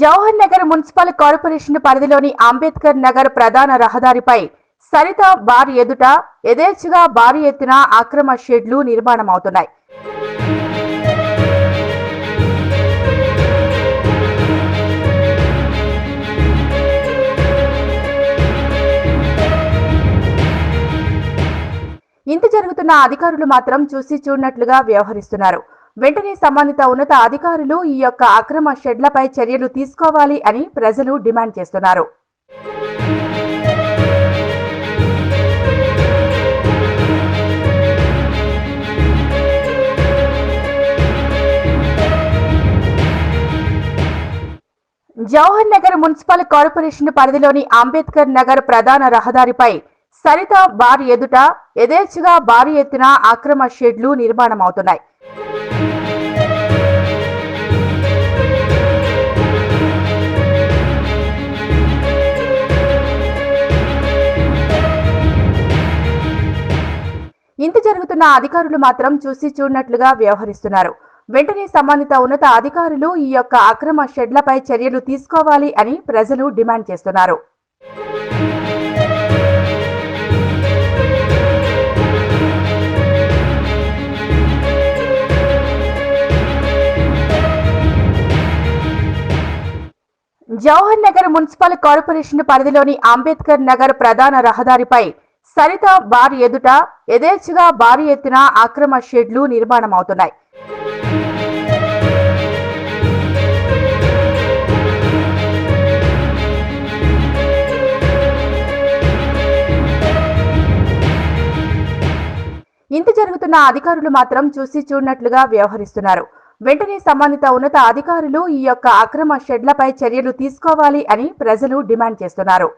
Jawahar Nagar municipal corporation పరిధిలోని అంబేద్కర్ నగర్ ప్రధాన రహదారిపై సరిత బార్ ఎదుట యథేచ్ఛగా భారీ ఎత్తున అక్రమ షెడ్లు నిర్మాణమవుతున్నాయి. ఇంత జరుగుతున్న అధికారులు మాత్రం చూసి చూడనట్లుగా వ్యవహరిస్తున్నారు. వెంటనే సంబంధిత ఉన్నత అధికారులు ఈ యొక్క అక్రమ షెడ్లపై చర్యలు తీసుకోవాలి అని ప్రజలు డిమాండ్ చేస్తున్నారు. జవహర్ నగర్ మున్సిపల్ కార్పొరేషన్ పరిధిలోని అంబేద్కర్ నగర్ ప్రధాన రహదారిపై సరిత బార్ ఎదుట యథేచ్ఛగా భారీ ఎత్తున అక్రమ షెడ్లు నిర్మాణమవుతున్నాయి. ఇంత అధికారులు మాత్రం చూసి చూడనట్లుగా వ్యవహరిస్తున్నారు. వెంటనే సంబంధిత ఉన్నత అధికారులు ఈ యొక్క అక్రమ షెడ్లపై చర్యలు తీసుకోవాలి అని ప్రజలు డిమాండ్ చేస్తున్నారు. జవహర్ నగర్ మున్సిపల్ కార్పొరేషన్ పరిధిలోని అంబేద్కర్ నగర్ ప్రధాన రహదారిపై సరిత బార్ ఎదుట యథేచ్ఛగా భారీ ఎత్తున అక్రమ షెడ్లు నిర్మాణమవుతున్నాయి. ఇంత జరుగుతున్న అధికారులు మాత్రం చూసి చూడనట్లుగా వ్యవహరిస్తున్నారు. వెంటనే సంబంధిత ఉన్నత అధికారులు ఈ యొక్క అక్రమ షెడ్లపై చర్యలు తీసుకోవాలి అని ప్రజలు డిమాండ్ చేస్తున్నారు.